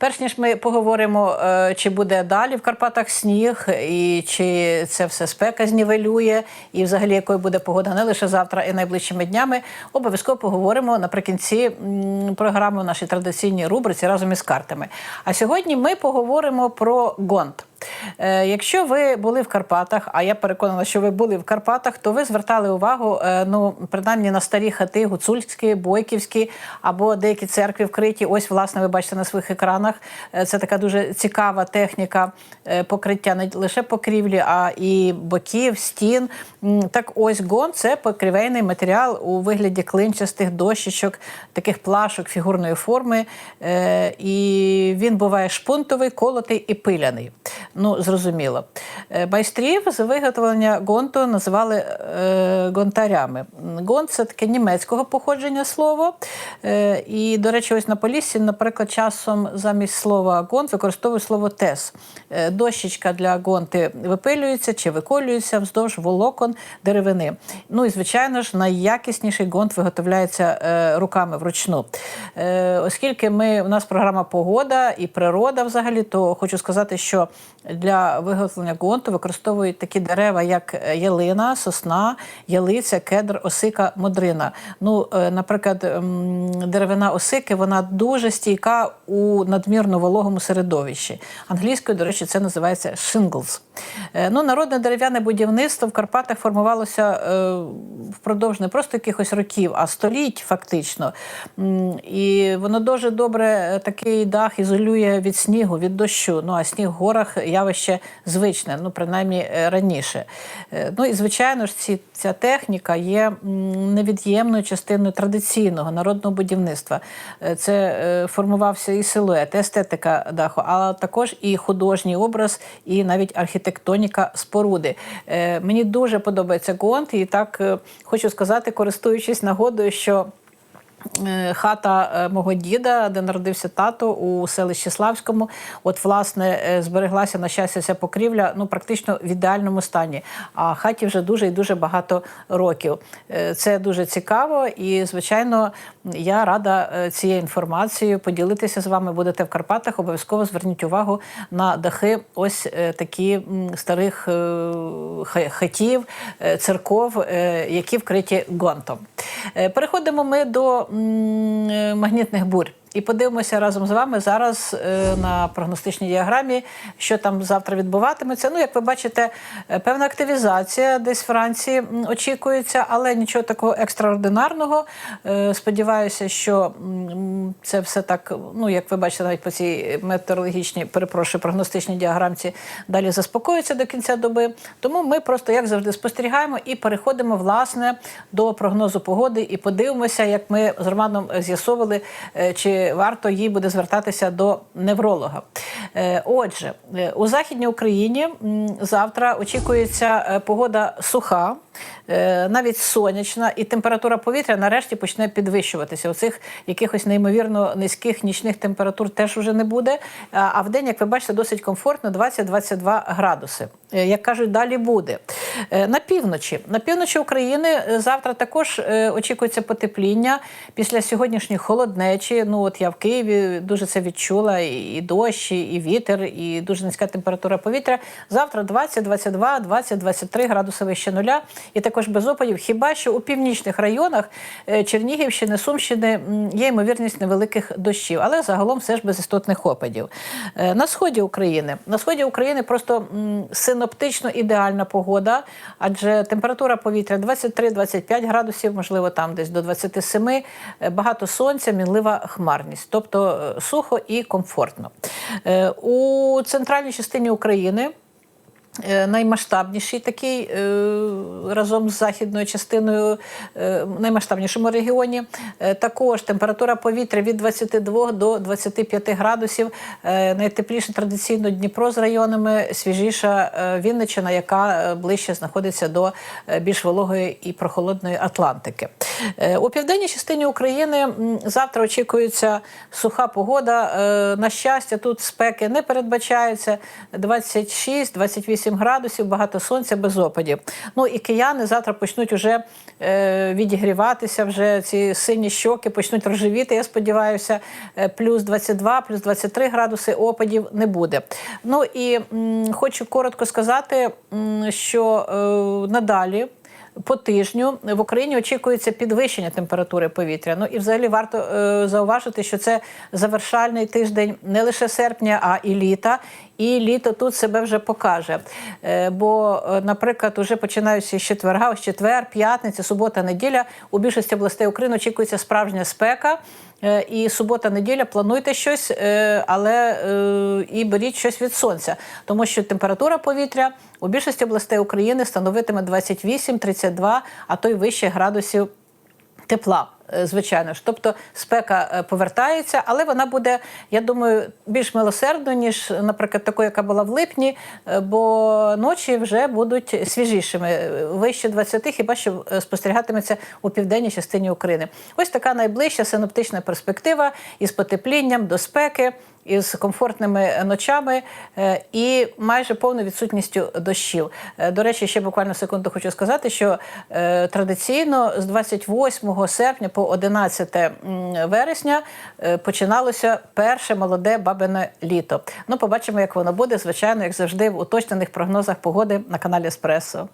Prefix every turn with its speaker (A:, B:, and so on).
A: Перш ніж ми поговоримо, е, чи буде далі в Карпатах сніг, і чи це все спека знівелює, і взагалі якою буде погода не лише завтра і найближчими днями. Обов'язково поговоримо наприкінці програми в нашій традиційній рубриці разом із картами. А сьогодні ми поговоримо про гонт. Е, Якщо ви були в Карпатах, а я переконана, що ви були в Карпатах, то ви звертали увагу, е, ну принаймні на старі хати, гуцульські, бойківські або деякі церкви вкриті. Ось, власне, ви бачите на своїх екранах. Е, Це така дуже цікава техніка покриття не лише покрівлі, а і боків, стін. Так, ось гон це покрівельний матеріал у вигляді клинчастих дощечок, таких плашок фігурної форми. І він буває шпунтовий, колотий і пиляний. Ну, зрозуміло. Е, Майстрів з виготовлення гонту називали е, гонтарями. Гонт це таке німецького походження слово. Е, і, до речі, ось на Поліссі, наприклад, часом замість слова гонт використовують слово тес. Е, дощечка для гонти випилюється чи виколюється вздовж волокон деревини. Ну і, звичайно ж, найякісніший гонт виготовляється е, руками вручну. Е, оскільки ми, у нас програма Погода і природа взагалі, то хочу сказати, що для виготовлення гонту використовують такі дерева, як ялина, сосна, ялиця, кедр, осика, модрина. Ну, е, наприклад, деревина осики вона дуже стійка у надмірно вологому середовищі. Англійською, до речі, це називається shingles. Е, Ну, народне дерев'яне будівництво в Карпатах формувалося е, впродовж не просто якихось років, а століть фактично. І воно дуже добре е, такий дах ізолює від снігу, від дощу. Ну а сніг в горах явище звичне, ну принаймні е, раніше. Е, Ну і звичайно ж, ці, ця техніка є невід'ємною частиною традиційного народного будівництва. Е, Це формувався і силует, естетика даху, а також і художній образ, і навіть архітектоніка споруди. Мені дуже подобається гонт, і так хочу сказати, користуючись нагодою, що. Е, Хата е, мого діда, де народився тато у селищі Славському. От, власне, е, збереглася на щастя ця покрівля ну, практично в ідеальному стані. А хаті вже дуже і дуже багато років. Це дуже цікаво, і, звичайно, я рада цією інформацією поділитися з вами. Будете в Карпатах. Обов'язково зверніть увагу на дахи ось такі старих хатів, церков, які вкриті гонтом. Переходимо ми до магнітних бурь. І подивимося разом з вами зараз е, на прогностичній діаграмі, що там завтра відбуватиметься. Ну, як ви бачите, е, певна активізація десь Франції очікується, але нічого такого екстраординарного. Е, Сподіваюся, що це все так, ну як ви бачите, навіть по цій метеорологічній, перепрошую, прогностичній діаграмці далі заспокоїться до кінця доби. Тому ми просто, як завжди, спостерігаємо і переходимо власне до прогнозу погоди і подивимося, як ми з Романом з'ясовували, е, варто їй буде звертатися до невролога. Е, Отже, е, у західній Україні завтра очікується е, погода суха. Навіть сонячна, і температура повітря нарешті почне підвищуватися. Оцих якихось неймовірно низьких нічних температур теж вже не буде. А в день, як ви бачите, досить комфортно 20-22 градуси. Як кажуть, далі буде. Е, На півночі. На півночі України е, завтра також е, очікується потепління після сьогоднішньої холоднечі. Ну от я в Києві дуже це відчула. І дощ, і- вітер, і дуже низька температура повітря. Завтра 20, 22, 20, 23 градуси вище нуля. І також без опадів. Хіба що у північних районах Чернігівщини, Сумщини є ймовірність невеликих дощів, але загалом все ж без істотних опадів. На сході України. На сході України просто синоптично ідеальна погода, адже температура повітря 23-25 градусів, можливо, там десь до 27, е, багато сонця, мінлива хмарність, тобто е, сухо і комфортно. Е, У центральній частині України. Е, Наймасштабніший такий е, разом з західною частиною, е, наймасштабнішому регіоні. Також температура повітря від 22 до 25 градусів. Найтепліше традиційно Дніпро з районами, свіжіша Вінниччина, яка ближче знаходиться до більш вологої і прохолодної Атлантики. У південній частині України завтра очікується суха погода. На щастя, тут спеки не передбачається 26-28 6-7 градусів, багато сонця, без опадів. Ну і кияни завтра почнуть уже е, відігріватися, вже ці сині щоки почнуть рожевіти, я сподіваюся, Е, плюс 22, плюс 23 градуси опадів не буде. Ну і м, хочу коротко сказати, м, що е, надалі. По тижню в Україні очікується підвищення температури повітря. Ну і взагалі варто е, зауважити, що це завершальний тиждень не лише серпня, а і літа. І літо тут себе вже покаже. Е, бо, е, наприклад, уже починаючи з четверга, ось четвер, п'ятниця, субота, неділя у більшості областей України очікується справжня спека. Е, І субота, неділя плануйте щось, е, але е, і беріть щось від сонця, тому що температура повітря у більшості областей України становитиме 28-32, а то й вище градусів тепла. Е, Звичайно ж, тобто спека е, повертається, але вона буде, я думаю, більш милосердно, ніж, наприклад, такою, яка була в липні, е, бо ночі вже будуть свіжішими, вище 20, хіба що спостерігатиметься у південній частині України. Ось така найближча синоптична перспектива із потеплінням до спеки. Із комфортними ночами е, і майже повною відсутністю дощів. Е, До речі, ще буквально секунду хочу сказати, що е, традиційно з 28 серпня по 11 вересня починалося перше молоде бабине літо. Ну, побачимо, як воно буде, звичайно, як завжди, в уточнених прогнозах погоди на каналі Еспресо.